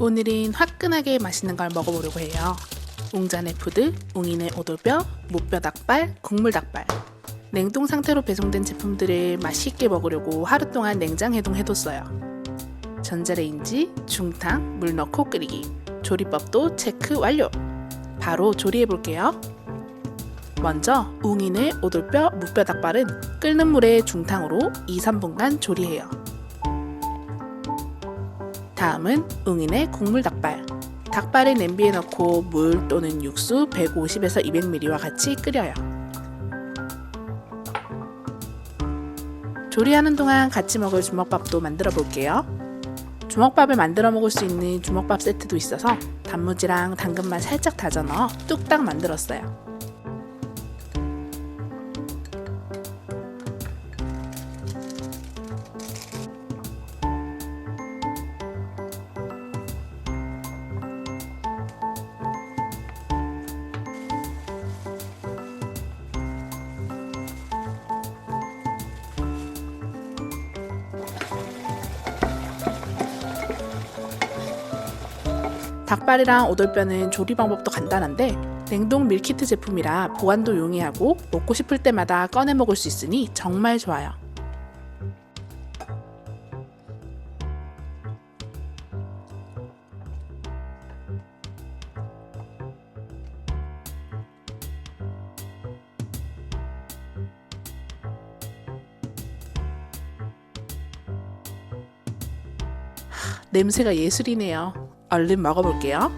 오늘은 화끈하게 맛있는 걸 먹어보려고 해요. 웅잔의 푸드, 웅인의 오돌뼈, 무뼈 닭발, 국물 닭발. 냉동 상태로 배송된 제품들을 맛있게 먹으려고 하루 동안 냉장 해동해뒀어요. 전자레인지, 중탕, 물 넣고 끓이기. 조리법도 체크 완료. 바로 조리해볼게요. 먼저 웅인의 오돌뼈, 무뼈 닭발은 끓는 물에 중탕으로 2, 3분간 조리해요. 다음은 웅인의 국물 닭발. 닭발을 냄비에 넣고 물 또는 육수 150에서 200ml와 같이 끓여요. 조리하는 동안 같이 먹을 주먹밥도 만들어 볼게요. 주먹밥을 만들어 먹을 수 있는 주먹밥 세트도 있어서 단무지랑 당근만 살짝 다져 넣어 뚝딱 만들었어요. 닭발이랑 오돌뼈는 조리 방법도 간단한데 냉동 밀키트 제품이라 보관도 용이하고 먹고 싶을 때마다 꺼내 먹을 수 있으니 정말 좋아요. 하, 냄새가 예술이네요. 얼른 먹어볼게요.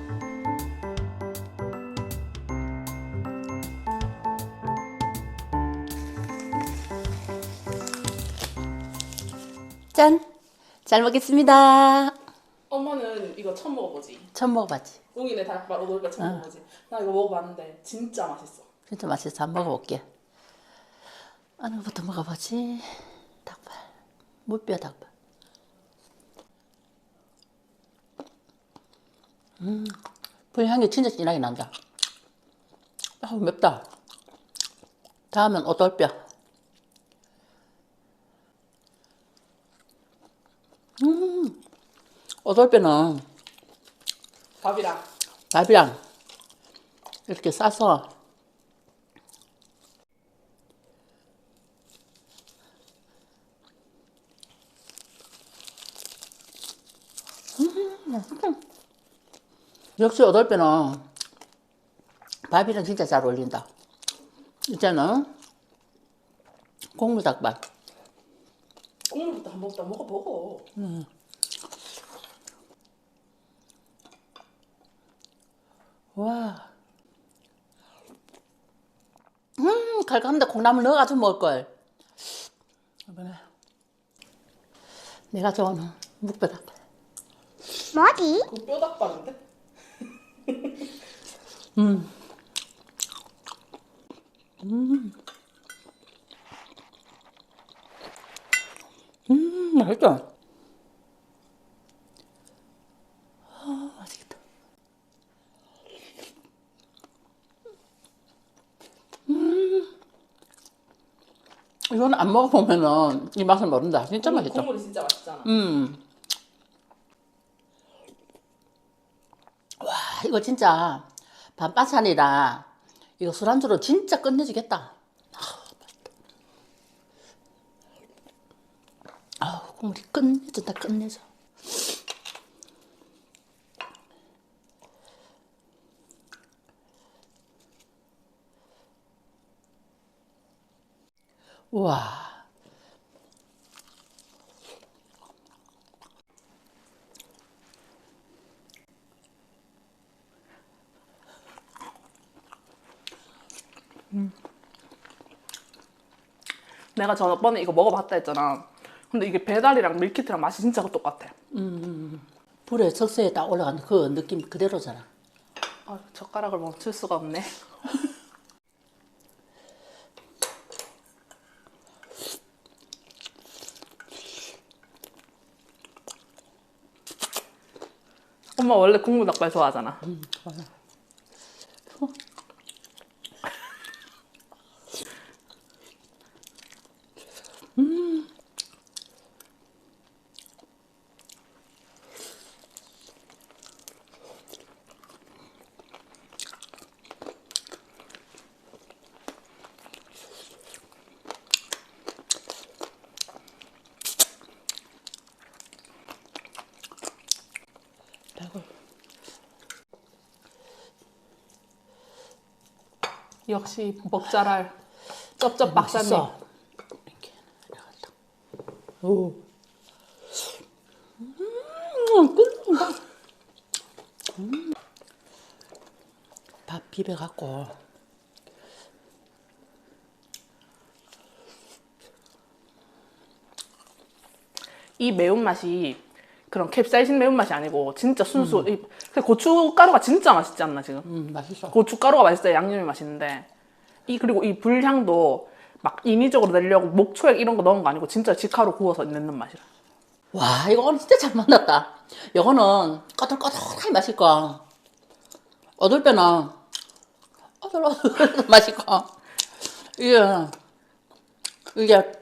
짠! 잘 먹겠습니다. 엄마는 이거 처음 먹어보지? 처음 먹어봤지? 웅이네 닭발 오돌뼈 처음 먹어보지? 나 이거 먹어봤는데 진짜 맛있어. 진짜 맛있어. 한번 먹어볼게. 어느 것부터 먹어보지? 닭발. 무뼈 닭발. 음, 불향이 진짜 진하게 난다. 아, 맵다. 다음은 오돌뼈. 음, 오돌뼈는 밥이랑 밥이랑 이렇게 싸서 음, 역시 오돌뼈는 밥이랑 진짜 잘 어울린다. 이제는 국물 닭발. 국물부터 한 번부터 먹어보고. 와. 음, 갈감한데 콩나물 넣어가지고 먹을걸. 이번에 내가 좋아하는 묵뼈닭발. 뭐지? 그 뼈닭발인데? 음, 맛있다. 아, 맛있겠다. 음. 이건 안 먹어보면은 이 맛을 모른다. 진짜 맛있다. 국물이 진짜 맛있잖아. 음. 와, 이거 진짜 밤바찬이라 이거 술안주로 진짜 끝내주겠다. 아, 맛있다. 아, 국물이 끝내준다, 끝내줘. 우와. 내가 저번에 이거 먹어봤다 했잖아. 근데 이게 배달이랑 밀키트랑 맛이 진짜 똑같아. 불에 석쇠에 딱 올라가는 그 느낌 그대로잖아. 아, 젓가락을 멈출 수가 없네. 엄마 원래 국물 닭발 좋아하잖아. 맞아. 역시 먹자랄 쩝쩝 박사님. 오. 음, 끝난다. 음. 밥 비벼 갖고 이 매운맛이 그런 캡사이신 매운맛이 아니고 진짜 순수 이그 고춧가루가 진짜 맛있지 않나 지금? 음 맛있어. 고춧가루가 맛있어야 양념이 맛있는데. 이 그리고 이 불향도 막 인위적으로 내려고 목초액 이런 거 넣은 거 아니고 진짜 직화로 구워서 내는 맛이라. 와 이거 오늘 진짜 잘 만났다. 이거는 꼬들꼬들하게 맛있고 어들빼는 어들어들 맛있고 이게 이게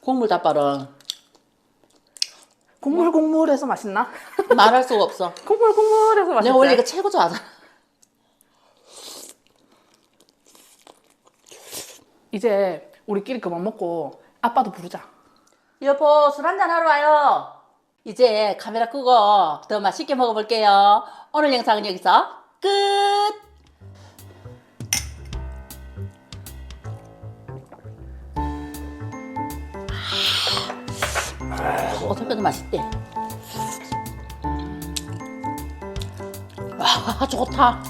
국물 닭발은 국물 국물해서 맛있나? 말할 수가 없어. 국물 국물해서 맛있지 내가 원래 이거 최고 좋아하잖아. 이제 우리끼리 그만 먹고 아빠도 부르자 여보 술 한잔 하러 와요. 이제 카메라 끄고 더 맛있게 먹어볼게요. 오늘 영상은 여기서 끝. 아, 어떻게도 맛있대. 와 좋다.